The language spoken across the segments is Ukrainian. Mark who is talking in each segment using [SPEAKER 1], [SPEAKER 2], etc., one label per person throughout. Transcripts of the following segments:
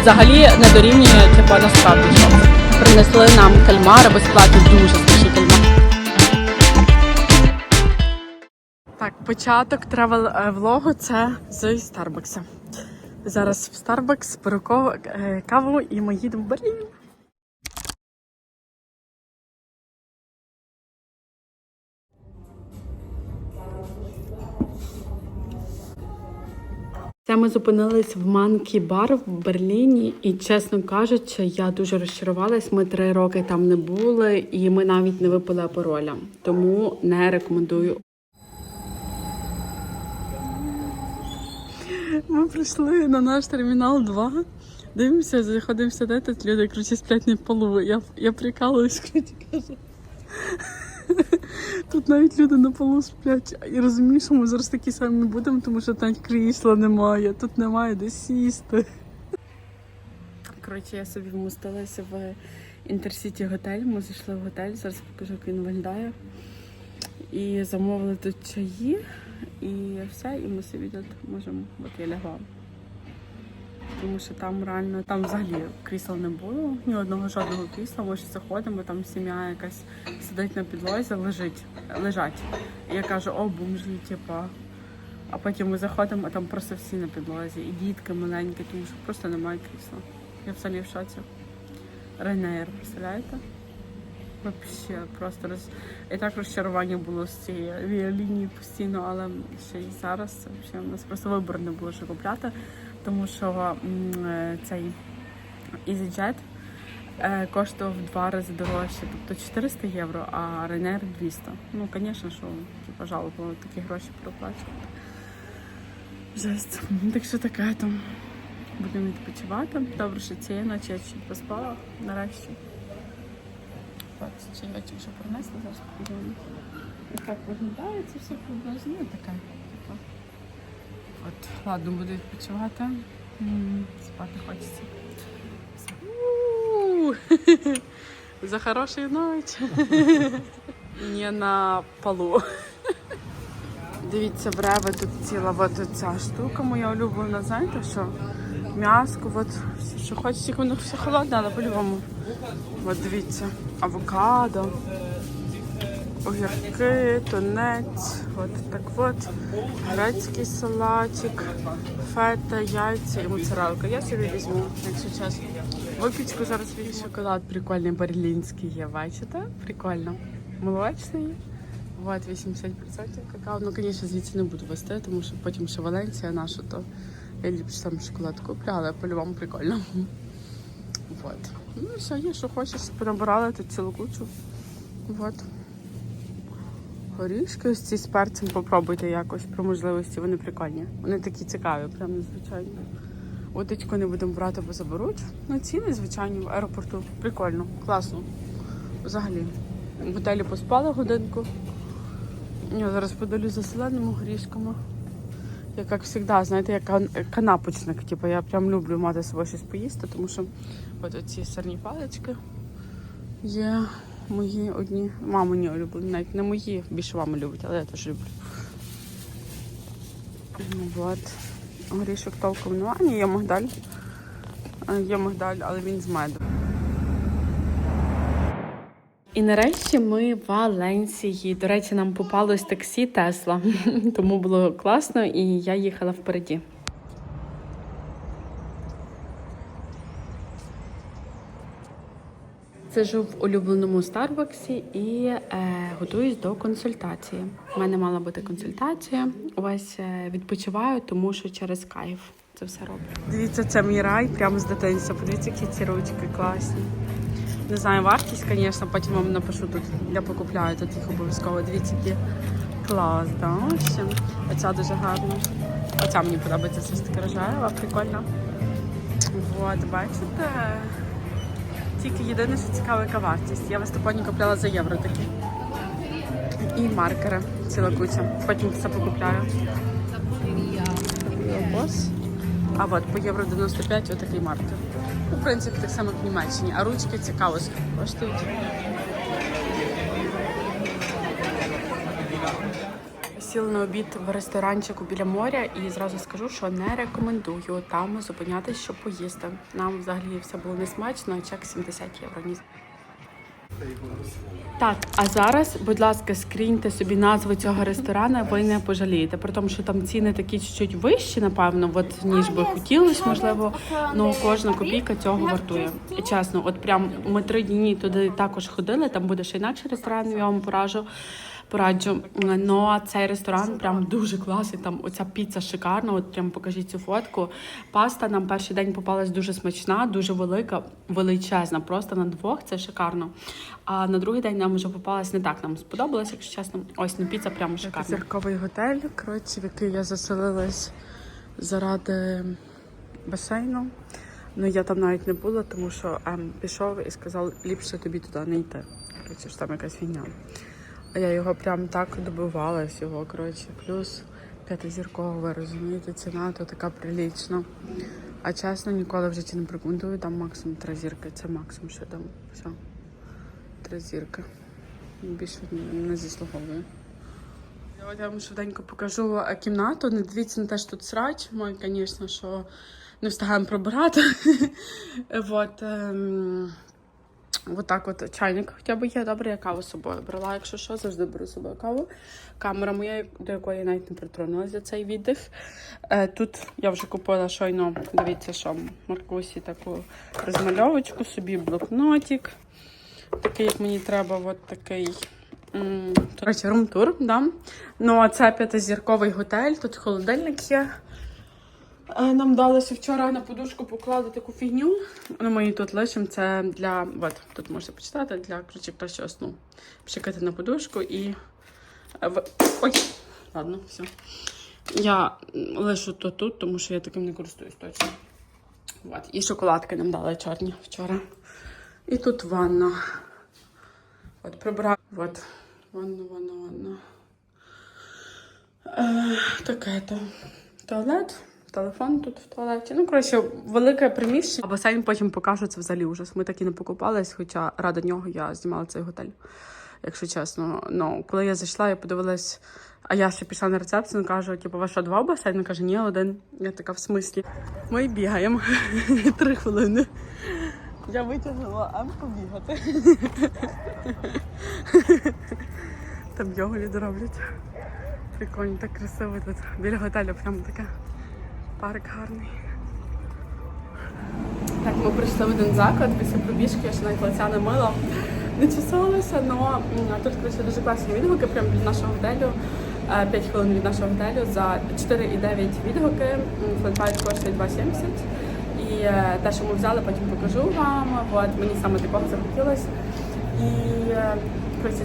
[SPEAKER 1] взагалі не дорівнює типу, насправді щось. Принесли нам кальмари безплатно, дуже смачні. Так, початок тревел е, влогу це з Старбакса. Зараз в Старбакс беру е, каву і ми їдемо в. Це ми зупинились в Манкі Бар в Берліні, і чесно кажучи, я дуже розчарувалась. Ми три роки там не були, і ми навіть не випили апероля. Тому не рекомендую. Ми прийшли на наш термінал 2. Дивимося, заходимо сюди, тут люди коротше, сплять на полу. Я, я прикалуюсь, кажу. Тут навіть люди на полу сплять. І розумію, що ми зараз такі самі не будемо, тому що там крісла немає, тут немає де сісти. Коротше, я собі вмостилася в інтерсіті готель. Ми зайшли в готель, зараз покажу, як він виглядає. І замовили тут чаї, і все, і ми собі тут можемо, от я лягла. Тому що там реально, там взагалі крісел не було, ні одного жодного крісла. Ми ж заходимо, там сім'я якась сидить на підлозі, лежить, лежать. І я кажу, о, бомжі, типа. А потім ми заходимо, а там просто всі на підлозі, і дітки маленькі, тому що просто немає крісла. Я взагалі в шоці. Рейнейр, представляєте? Вообще просто роз... і так розчарування було з цієї авіалінії постійно, але ще й зараз взагалі у нас просто вибору не було що купляти, тому що е, цей EasyJet е, коштував в два рази дорожче, тобто 400 євро, а Ryanair 200. Ну, звісно, що типу, жалко такі гроші проплачувати. Жесть. Так що таке там. Будемо відпочивати. Добре, що цієї ночі я чуть поспала нарешті. От, чайочок вже принесли, зараз. Ось так виглядає це все приблизно. Таке. От, ладно, буду відпочивати. М, Спати хочеться. За хорошу ніч. Не на полу. Дивіться, в тут ціла от ця штука моя улюблена, знаєте що? М'яско, от все, що хочеш, тільки воно все холодне, але по-любому. От дивіться, авокадо, огірки, тунець, от так от, грецький салатик, фета, яйця і моцарелка. Я собі візьму, якщо чесно. Випічку зараз візьму. Шоколад прикольний берлінський є, бачите? Прикольно. Молочний. Вот 80% какао. Ну, звісно, звідси не буду вести, тому що потім ще Валенція наша, то я ліпше там шоколад куплю, але по-любому прикольно. Вот. Ну все, є, що хочеш, понабирали тут цілу кучу. Вот. Горішки ось ці з перцем попробуйте якось про можливості, вони прикольні. Вони такі цікаві, прям незвичайні. Уточку не будемо брати, бо заберуть. Ну, ціни, звичайні, в аеропорту. Прикольно, класно. Взагалі. В готелі поспали годинку. Я зараз подолю за зеленими горішками. Я, як завжди, знаєте, як канапочник. Типу, я прям люблю мати з собою щось поїсти, тому що от оці сирні палички є мої одні. Мамині улюблені, навіть не мої, більше мама любить, але я теж люблю. Ну, от. Горішок толком немає. Є мигдаль. Е, Є мигдаль, але він з медом. І нарешті ми в Валенсії. До речі, нам попалось таксі Тесла, тому було класно, і я їхала впереді. Сижу в улюбленому Старбаксі і е, готуюсь до консультації. У мене мала бути консультація. Ось е, відпочиваю, тому що через кайф це все роблю. Дивіться, це мій рай прямо з дитинства. Подивіться, які ці ручки класні. Не знаю, вартість, звісно, потім вам напишу тут. Я покупляю тут їх обов'язково. Дивіться, які клас, да? Оця дуже гарна. Оця мені подобається, це ж таки рожева, прикольно. От, бачите? Тільки єдине, що цікава, яка вартість. Я в купляла за євро такі. І маркери, ціла куча. Потім все покупляю. А от по євро 95 отакий маркер. У принципі, так само в Німеччині. А ручки цікаво коштують. Сіли на обід в ресторанчику біля моря і зразу скажу, що не рекомендую там зупинятися, щоб поїсти. Нам взагалі все було несмачно, а чек 70 євро. Ні. Так, а зараз, будь ласка, скріньте собі назву цього ресторану, ви не пожалієте. При тому, що там ціни такі чуть-чуть вищі, напевно, от ніж би хотілося, можливо. Ну кожна копійка цього вартує. І чесно, от прям ми три дні туди також ходили. Там буде ще інакший ресторан, я вам поражу. Пораджу. Но цей ресторан прям дуже класний. Там оця піца шикарна. От прям покажіть цю фотку. Паста нам перший день попалась дуже смачна, дуже велика, величезна. Просто на двох це шикарно. А на другий день нам вже попалась не так. Нам сподобалось, якщо чесно. Ось ну піца прямо шикарна. Зірковий готель, коротше, в який я заселилась заради басейну. Ну я там навіть не була, тому що Ем пішов і сказав, ліпше тобі туди не йти. Коротше, ж там якась фігня. Я його прям так добивалась, його, коротше, плюс п'ятизіркового, ви розумієте, ціна то така прилічна. А чесно, ніколи в житті не прикоментую, там максимум три зірки. Це максимум, що там. Все. Три зірки. Більше не заслуговую. Я вам швиденько покажу е, кімнату. Не дивіться на те, що тут срач. Ми, звісно, що не встигаємо прибирати. Вот. От так от чайник хоча б є. Добре, я каву з собою брала, якщо що, завжди беру з собою каву. Камера моя, до якої я навіть не притронулася за цей віддих. Е, тут я вже купила щойно, дивіться, що Маркусі таку розмальовочку, собі блокнотик. Такий, як мені треба, от такий. рум-тур, да. Ну, а це п'ятизірковий готель, тут холодильник є. Нам далося вчора на подушку поклали таку фігню. Ну, ми її тут лишимо. Це для. От, тут можете почитати, для коротше, кращого сну. Пшикати на подушку і. е, Ой! Ладно, все. Я лишу то тут, тому що я таким не користуюсь точно. От. І шоколадки нам дали чорні вчора. І тут ванна. От, прибираю. От. Ванна, ванна, ванна. Е, таке то. Туалет. Телефон тут в туалеті. Ну, коротше, велике приміщення. А басейн потім покажу, це взагалі ужас. Ми так і не покупались, хоча ради нього я знімала цей готель, якщо чесно. Ну, коли я зайшла, я подивилась, а я ще пішла на рецепцію, кажу, типу, що, два басейни? Каже, ні, один. Я така в смислі. Ми бігаємо три хвилини. Я витягнула М побігати. Там його люди роблять. Прикольно, так красиво тут. Біля готелю прямо таке. Парк гарний. Так, ми прийшли в один заклад після пробіжки, я ще навіть лиця не мила. Не чесалася, але тут коротше, дуже класні відгуки прямо від нашого готелю. 5 хвилин від нашого готелю за 4,9 відгуки. Флетвайт коштує 2,70. І е, те, що ми взяли, потім покажу вам. От, мені саме такого захотілося. І е, коротше,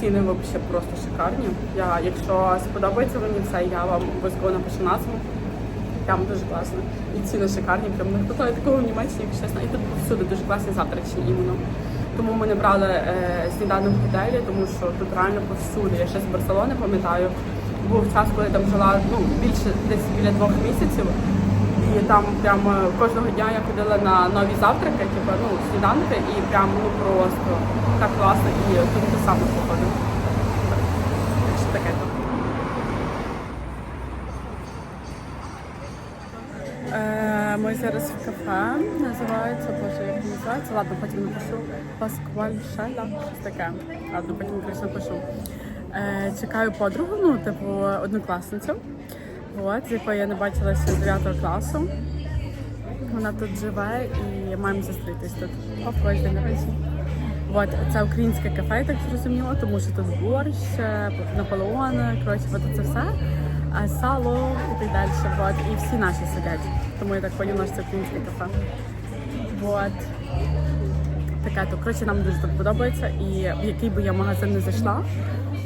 [SPEAKER 1] ціни взагалі просто шикарні. Я, якщо сподобається мені це, я вам обов'язково напишу назву. Прям дуже класно. І ціни шикарні, прям не хватає такого в Німеччині, якщо чесно. І тут повсюди дуже класні завтрачні іменно. Тому ми не брали е, сніданок в готелі, тому що тут реально повсюди. Я ще з Барселони пам'ятаю. Був час, коли я там жила ну, більше десь біля двох місяців. І там прямо кожного дня я ходила на нові завтраки, типу, ну, сніданки, і прям ну просто так класно. І тут те саме походу. Ми зараз в кафе, називається, боже, як називається. Ладно, потім напишу. Пасквальшеля, щось таке. Ладно, потім якось напишу. Е, Чекаю подругу, ну, типу, однокласницю. От, з якою я не бачилася з 9 класу. Вона тут живе і маємо зустрітись тут. Ось день народження. От, це українське кафе, я так зрозуміла, тому що тут борщ, е, Наполеон, коротше, от це все. А сало і так далі. От, і всі наші сидять. Тому я так поняла, що це українське кафе. От. Таке то. Коротше, нам дуже тут подобається. І в який би я магазин не зайшла,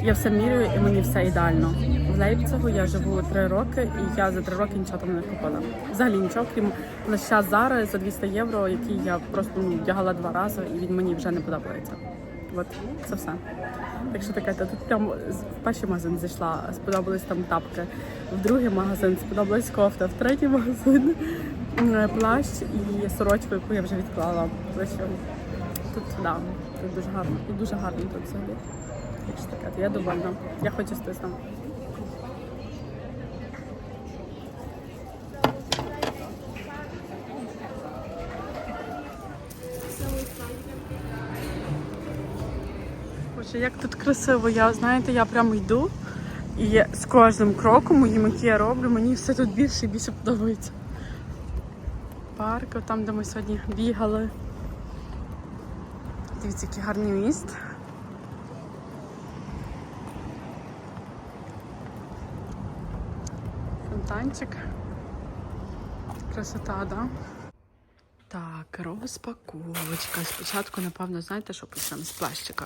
[SPEAKER 1] я все міряю і мені все ідеально. В Лейпцигу я живу три роки, і я за три роки нічого там не купила. Взагалі нічого, крім лише зараз за 200 євро, який я просто ну, вдягала два рази, і він мені вже не подобається. От це все. Так що таке, то тут прямо в перший магазин зайшла, сподобались там тапки, в другий магазин сподобалась кофта, в третій магазин плащ і сорочку, яку я вже відклала. Тут да, тут дуже гарно. І дуже гарно тут взагалі. Так що таке, то я довольна. Я хочу стати Боже, як тут красиво. Я знаєте, я прямо йду. І з кожним кроком моїм, який я роблю, мені все тут більше і більше подобається. Парк, там, де ми сьогодні бігали. Дивіться, який гарний міст. Фонтанчик. Красота, да? Так, розпаковочка. Спочатку, напевно, знаєте, що почнемо з плащика.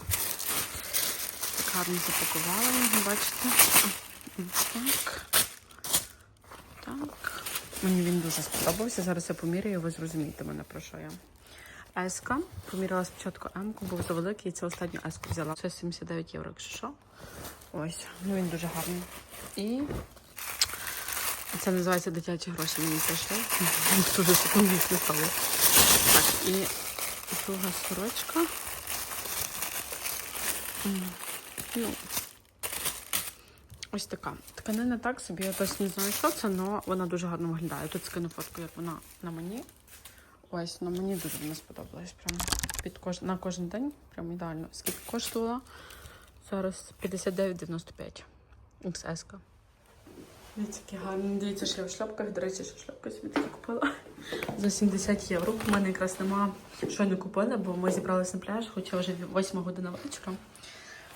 [SPEAKER 1] Гарно запакувала його, бачите? Так. Так. Мені він дуже сподобався. Зараз я поміряю, ви зрозумієте мене про що я. Еска. Поміряла спочатку М-ку, був завеликий, і це останню еску взяла. Це 79 євро, якщо що. Ось, ну він дуже гарний. І це називається дитячі гроші. Мені прийшли. Дуже їх стало. Так, і друга сорочка. Ну, ось така. Тканина так собі, я точно не знаю, що це, але вона дуже гарно виглядає. Тут скину фотку, як вона на мені. Ось, ну мені дуже вона сподобалась. Прям під кож... на кожен день. Прям ідеально. Скільки коштувала? Зараз 59,95. XS. які гарні. Дивіться, що я в шльопках. До речі, що шльопки собі такі купила. За 70 євро. У мене якраз нема що не купила, бо ми зібралися на пляж, хоча вже 8 година вечора.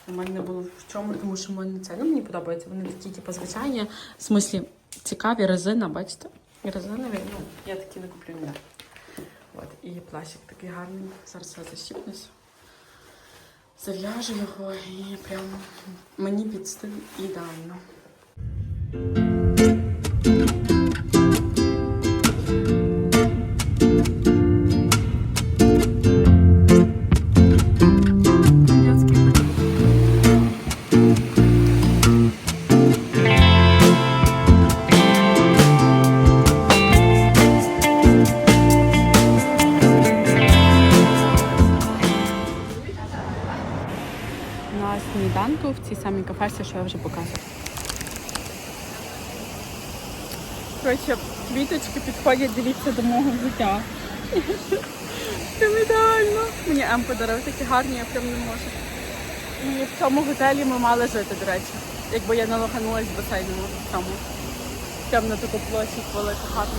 [SPEAKER 1] У мене не було в чому, тому що в мене це ну, мені подобається. Вони такі, типу, звичайні. В смислі, цікаві резина, бачите? Резинові, ну, я такі не куплю ніде. От, і плащик такий гарний. Зараз я защіпнусь. Зав'яжу його і прям мені під стиль ідеально. Коротше, квіточки підходять, дивіться до мого життя. Прям ідеально. Мені М подарив такі гарні, я прям не можу. І в цьому готелі ми мали жити, до речі. Якби я не лоханулась в басейні в цьому. Прям на таку площадь велику гарну.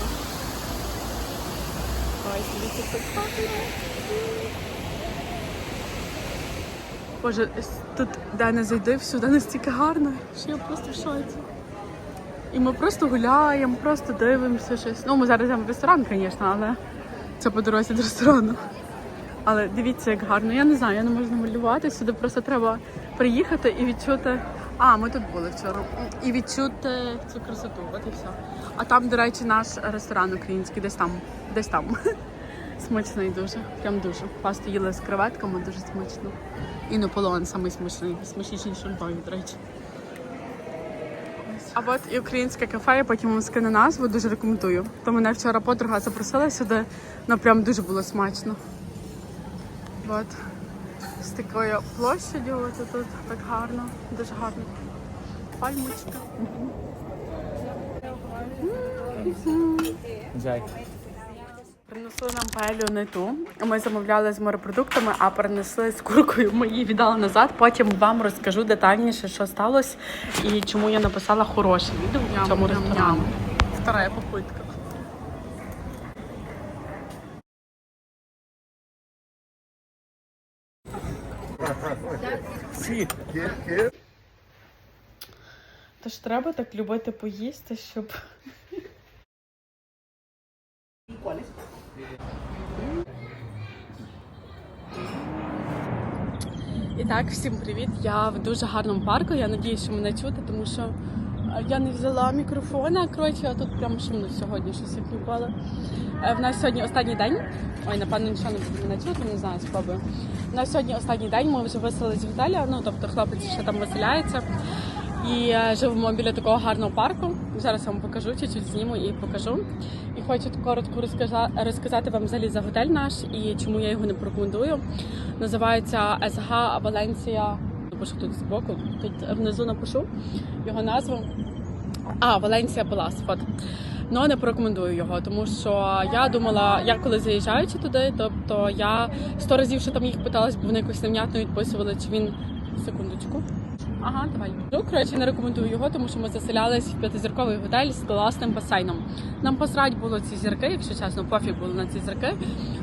[SPEAKER 1] Ось, дивіться, це гарно. Боже, тут де не зайди, всюди настільки гарно, що я просто в шоці. І ми просто гуляємо, просто дивимося щось. Ну, ми зараз йдемо в ресторан, звісно, але це по дорозі до ресторану. Але дивіться, як гарно. Я не знаю, я не можу намалювати. Сюди просто треба приїхати і відчути. А, ми тут були вчора. І відчути цю красоту. От і все. А там, до речі, наш ресторан український, десь там. Десь там. Смачний дуже. Прям дуже. Пасту їли з креветками, дуже смачно. І Наполеон самий смачний, смачніший, Львові, до речі. А от і українське кафе, я потім вам скину назву, дуже рекомендую. То мене вчора подруга запросила сюди, ну прям дуже було смачно. От. З такою площадю, от тут так гарно, дуже гарно. Пальмочка.
[SPEAKER 2] Зай.
[SPEAKER 1] Принесли нам паелю не ту. Ми замовляли з морепродуктами, а принесли з куркою. Ми її віддали назад. Потім вам розкажу детальніше, що сталося і чому я написала хороше відео в цьому ресторані. Вторая попитка. Тож треба так любити поїсти, щоб. І так, всім привіт! Я в дуже гарному парку. Я надіюсь, що мене чути, тому що е, я не взяла мікрофона. Коротше, а тут прям шумно сьогодні, щось як ніколи. Е, В нас сьогодні останній день. Ой, напевно, нічого не мене чути, не знаю, спробую. У нас сьогодні останній день. Ми вже виселились з готеля. Ну тобто хлопець ще там виселяється. І е, живемо біля такого гарного парку. Зараз вам покажу, чуть-чуть зніму і покажу. І хочу коротко розказа- розказати вам взагалі за готель наш і чому я його не порекомендую. Називається СГ Валенсія. Напишу тут збоку, тут внизу напишу його назву. А, Валенсія Палас. От. Ну, не порекомендую його, тому що я думала, я коли заїжджаючи туди, тобто я сто разів ще там їх питалась, бо вони якось невнятно відписували, чи він Секундочку. Ага, давай. Ну, коротше, не рекомендую його, тому що ми заселялись в п'ятизірковий готель з класним басейном. Нам посрать було ці зірки, якщо чесно, пофіг було на ці зірки.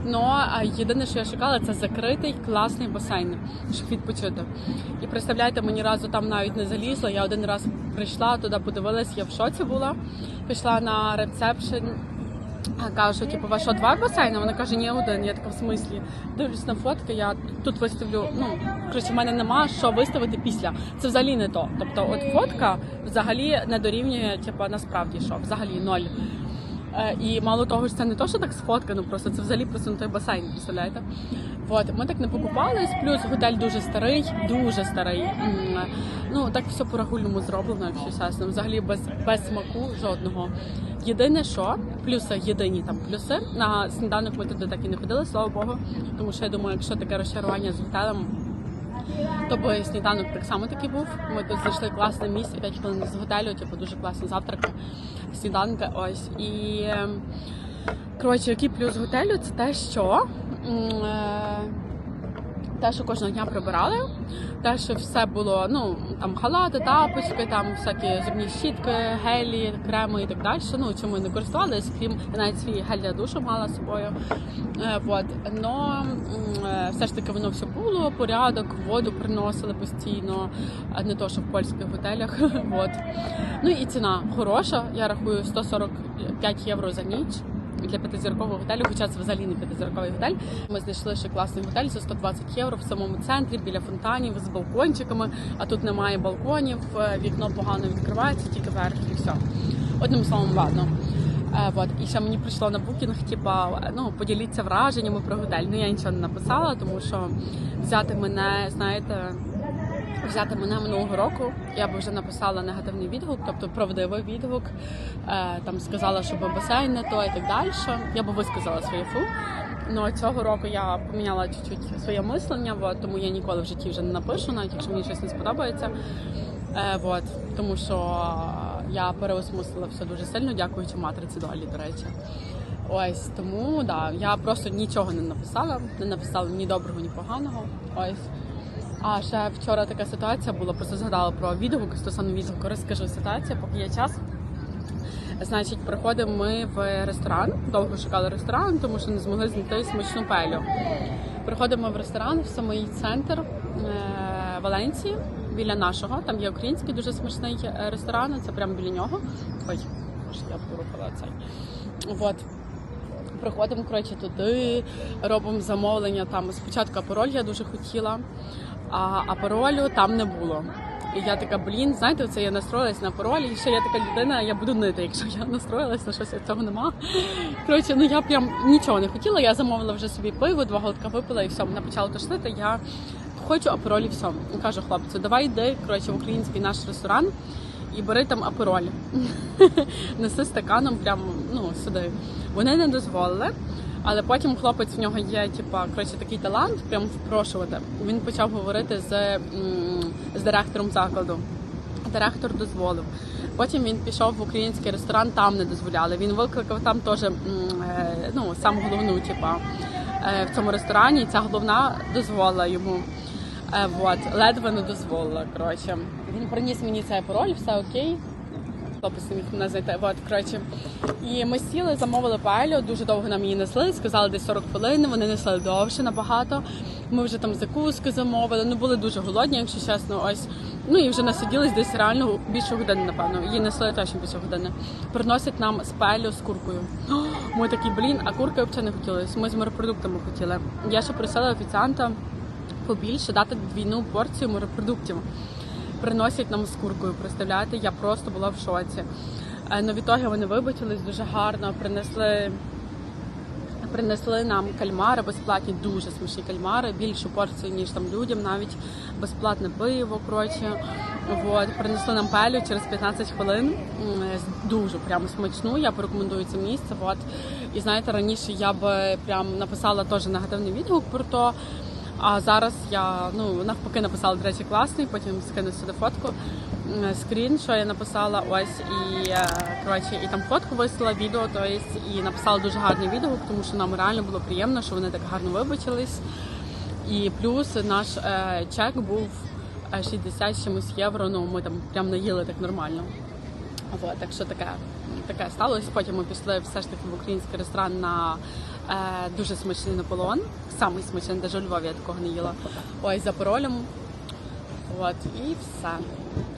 [SPEAKER 1] Ну а єдине, що я шукала, це закритий класний басейн, щоб відпочити. І представляєте, мені разу там навіть не залізла. Я один раз прийшла туди, подивилась, я в шоці була. Пішла на рецепшн. А кажу, що типу, що два басейни? Вона каже, ні, один. Я така в смислі. Дивлюсь на фотки, я тут виставлю. Ну коротше, в мене нема що виставити після. Це взагалі не то. Тобто, от фотка взагалі не дорівнює, типу, насправді що, взагалі ноль. Е, І мало того, що це не то, що так сфоткано, просто це взагалі просто на той басейн, представляєте? От, ми так не покупались, плюс готель дуже старий, дуже старий. Ну так все по рагульному зроблено, якщо чесно. Взагалі без, без смаку жодного. Єдине, що плюси, єдині там плюси. На сніданок ми туди так і не ходили, слава Богу. Тому що я думаю, якщо таке розчарування з готелем, то би сніданок так само таки був. Ми тут знайшли класне місце, 5 хвилин з готелю, типу дуже класний завтрак, сніданка. Ось і ем, коротше, який плюс готелю, це те, що. Те, що кожного дня прибирали, те, що все було, ну там халати, тапочки, там всякі зубні щітки, гелі, креми і так далі. Ну ми не користувалися, крім я навіть свій гель для душу мала з собою. Е. Но е, все ж таки воно все було, порядок, воду приносили постійно, не то, що в польських готелях. вот. Ну і ціна хороша. Я рахую 145 євро за ніч для п'ятизіркового готелю, хоча це взагалі не п'ятизірковий готель. Ми знайшли ще класний готель за 120 євро в самому центрі біля фонтанів з балкончиками. А тут немає балконів, е, вікно погано відкривається, тільки верх і все. Одним словом, ладно. Е, вот. І ще мені прийшло на букінг, типа, ну, поділіться враженнями про готель. Ну я нічого не написала, тому що взяти мене, знаєте, взяти мене минулого року, я б вже написала негативний відгук, тобто правдивий відгук. Е, там сказала, що басейн не то і так далі. Я б висказала своє фу. Ну цього року я поміняла чуть-чуть своє мислення, от, тому я ніколи в житті вже не напишу, навіть якщо мені щось не сподобається. Е, от, тому що я переосмислила все дуже сильно, дякуючи матриці долі, до речі. Ось тому да, я просто нічого не написала, не написала ні доброго, ні поганого. Ось. А ще вчора така ситуація була, просто згадала про відгук стосовно відгуку. Розкажу ситуацію, поки є час. Значить, приходимо ми в ресторан. Довго шукали ресторан, тому що не змогли знайти смачну пелю. Приходимо в ресторан в самий центр е, Валенції, біля нашого. Там є український дуже смачний е, ресторан. Це прямо біля нього. Ой, боже, я порухала цей. От. Приходимо коротше, туди, робимо замовлення. Там спочатку пароль я дуже хотіла, а, а паролю там не було. І я така, блін, знаєте, це я настроїлась на пароль, і ще я така людина, я буду нити, якщо я настроїлась на щось, а цього нема. Коротше, ну я прям нічого не хотіла. Я замовила вже собі пиво, два голодка випила і все, мене почало тошнити. Я хочу апероль і все. І кажу хлопцю, давай йди коротше, в український наш ресторан і бери там апероль. Неси стаканом прямо ну, сюди. Вони не дозволили. Але потім хлопець в нього є, типа, коротше, такий талант, прям впрошувати. Він почав говорити з, з директором закладу. Директор дозволив. Потім він пішов в український ресторан, там не дозволяли. Він викликав там теж е, ну, саму головну, типа, е, в цьому ресторані. І ця головна дозволила йому. Е, вот, ледве не дозволила. Коротше. Він приніс мені цей пароль, все окей. Хлопець мене знайти. От, коротше. І ми сіли, замовили паелю, дуже довго нам її несли, сказали десь 40 хвилин, вони несли довше набагато. Ми вже там закуски замовили, ну були дуже голодні, якщо чесно. Ось. Ну і вже насиділись десь реально більше години, напевно. Її несли точно більше години. Приносять нам спелю з куркою. Ми такі, блін, а курки взагалі не хотілося. Ми з морепродуктами хотіли. Я ще просила офіціанта побільше дати двійну порцію морепродуктів. Приносять нам з куркою. Представляєте, я просто була в шоці. Е, Ну, відтоді вони вибачились дуже гарно, принесли. Принесли нам кальмари безплатні, дуже смачні кальмари, більшу порцію, ніж там людям, навіть безплатне пиво. Коротше, от принесли нам пелю через 15 хвилин. Дуже прямо смачну. Я порекомендую це місце. От і знаєте, раніше я би прям написала теж негативний відгук про то. А зараз я ну навпаки написала, до речі, класний, потім скину сюди фотку, скрін, що я написала. Ось і е, коротше, і там фотку висила, відео, то есть, і написала дуже гарний відгук, тому що нам реально було приємно, що вони так гарно вибачились. І плюс наш е, чек був е, 60 чимось євро. Ну ми там прям наїли так нормально. Вот, так що таке, таке сталося. Потім ми пішли все ж таки в український ресторан на е, дуже смачний Наполеон. Самий смачний, навіть у Львові я такого не їла. Ось за паролем. От, і все.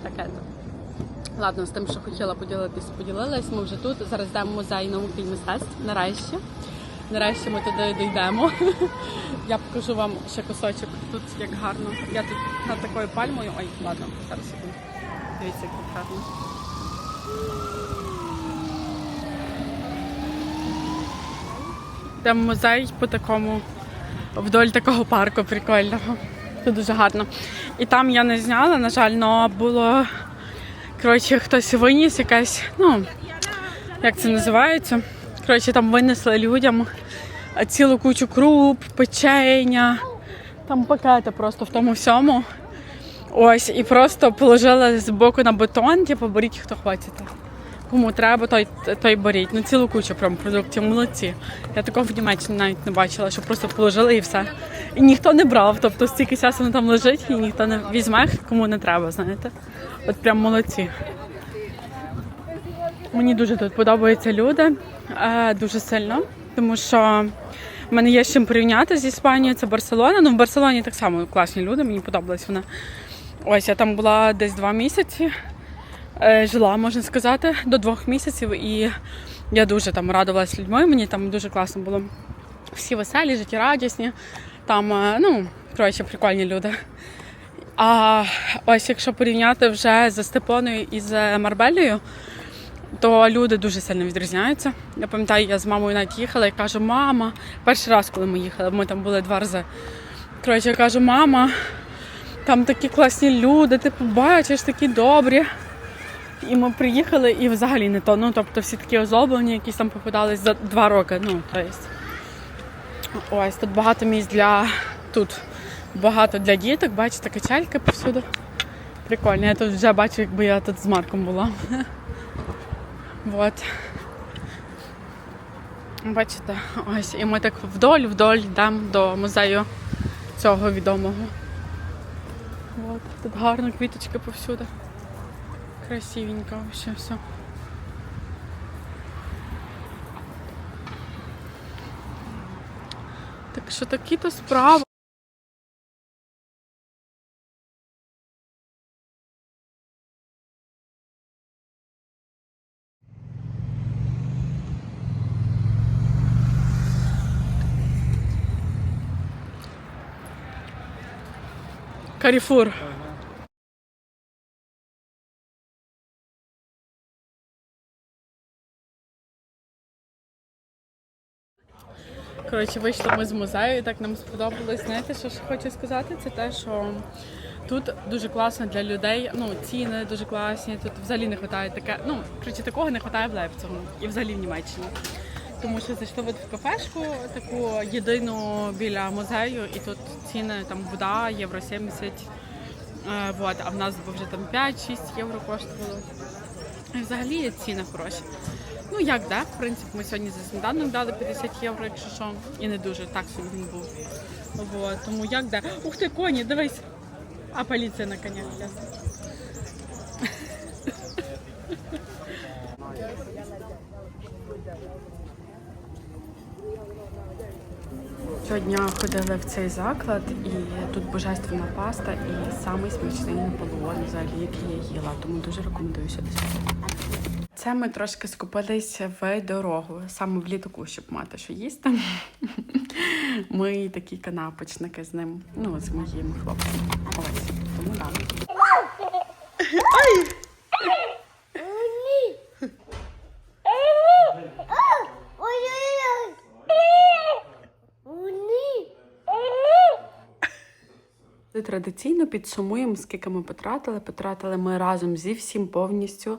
[SPEAKER 1] Таке то. Ладно, з тим, що хотіла поділитись, поділилась. Ми вже тут. Зараз йдемо в музей науки і мистецтв. Нарешті. Нарешті ми туди дійдемо. Я покажу вам ще кусочок. Тут як гарно. Я тут над такою пальмою. Ой, ладно, зараз секунду. Дивіться, як гарно. В музей по такому вдоль такого парку прикольного. Тут дуже гарно. І там я не зняла, на жаль, але було коротше, хтось виніс якась, ну, як це називається? Коротше, там винесли людям цілу кучу круп, печення, там пакети просто в тому всьому. Ось, і просто положили з боку на бетон, типу, беріть, хто хочете. Кому треба, той, той беріть. Ну, цілу кучу прям продуктів, молодці. Я такого в Німеччині навіть не бачила, що просто положили і все. І ніхто не брав. Тобто стільки часу там лежить, і ніхто не візьме, кому не треба, знаєте. От прям молодці. Мені дуже тут подобаються люди, е, дуже сильно, тому що в мене є з чим порівняти з Іспанією, це Барселона. Ну, в Барселоні так само класні люди, мені подобалась вона. Ось я там була десь два місяці, жила, можна сказати, до двох місяців, і я дуже там радувалась людьми. Мені там дуже класно було. Всі веселі, життєрадісні. Там, е, ну, коротше, прикольні люди. А ось якщо порівняти вже з Степоною і з Марбелею, то люди дуже сильно відрізняються. Я пам'ятаю, я з мамою навіть їхала і кажу, мама, перший раз, коли ми їхали, ми там були два рази. Коротше, я кажу, мама, там такі класні люди, ти побачиш, такі добрі. І ми приїхали і взагалі не то. Ну, тобто всі такі озлоблені, якісь там попадались за два роки. Ну, то. Ось тут багато місць для тут. Багато для діток, бачите, качельки повсюди. Прикольно. Я тут вже бачу, якби я тут з Марком була. Вот. Бачите, ось. І ми так вдоль-вдоль йдемо до музею цього відомого. От, тут гарно квіточки повсюди. Красивенько вообще все. Так що такі-то справи. Каріфур. Коротше, вийшли ми з музею, і так нам сподобалось. Знаєте, що ще хочу сказати? Це те, що тут дуже класно для людей. Ну, ціни дуже класні. Тут взагалі не вистачає таке. Ну, коротше, такого не вистачає в Лейпцигу і взагалі в Німеччині. Тому що зайшли от в кафешку, таку єдину біля музею, і тут ціни там вода, євро 70. Е, вот, а в нас вже там 5-6 євро коштувало. І взагалі ціни хороші. Ну як, да? В принципі, ми сьогодні за сніданок дали 50 євро, якщо що. І не дуже так собі він був. Вот. Тому як да. Ух ти, коні, дивись. А поліція на конях. ясно. Щодня ходили в цей заклад, і тут божественна паста і самий смачний наполеон взагалі, який я їла. Тому дуже рекомендую сюди. Це ми трошки скупилися в дорогу, саме в літаку, щоб мати що їсти. Ми такі канапочники з ним, ну, з моїм хлопцем. Ось, тому да.
[SPEAKER 2] Ой-ой-ой.
[SPEAKER 1] Традиційно підсумуємо, скільки ми потратили. Потратили ми разом зі всім повністю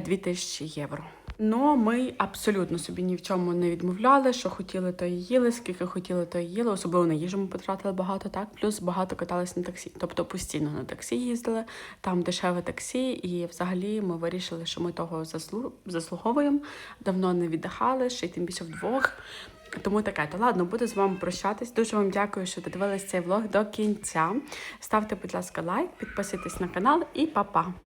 [SPEAKER 1] 2000 євро. Ну, ми абсолютно собі ні в чому не відмовляли, що хотіли, то і їли, скільки хотіли, то і їли. Особливо на їжу ми потратили багато, так. Плюс багато катались на таксі. Тобто постійно на таксі їздили, там дешеве таксі, і взагалі ми вирішили, що ми того заслу... заслуговуємо. Давно не віддихали, ще й тим більше вдвох. Тому таке, то ладно, буду з вами прощатись. Дуже вам дякую, що додивились цей влог до кінця. Ставте, будь ласка, лайк, підписуйтесь на канал і па-па!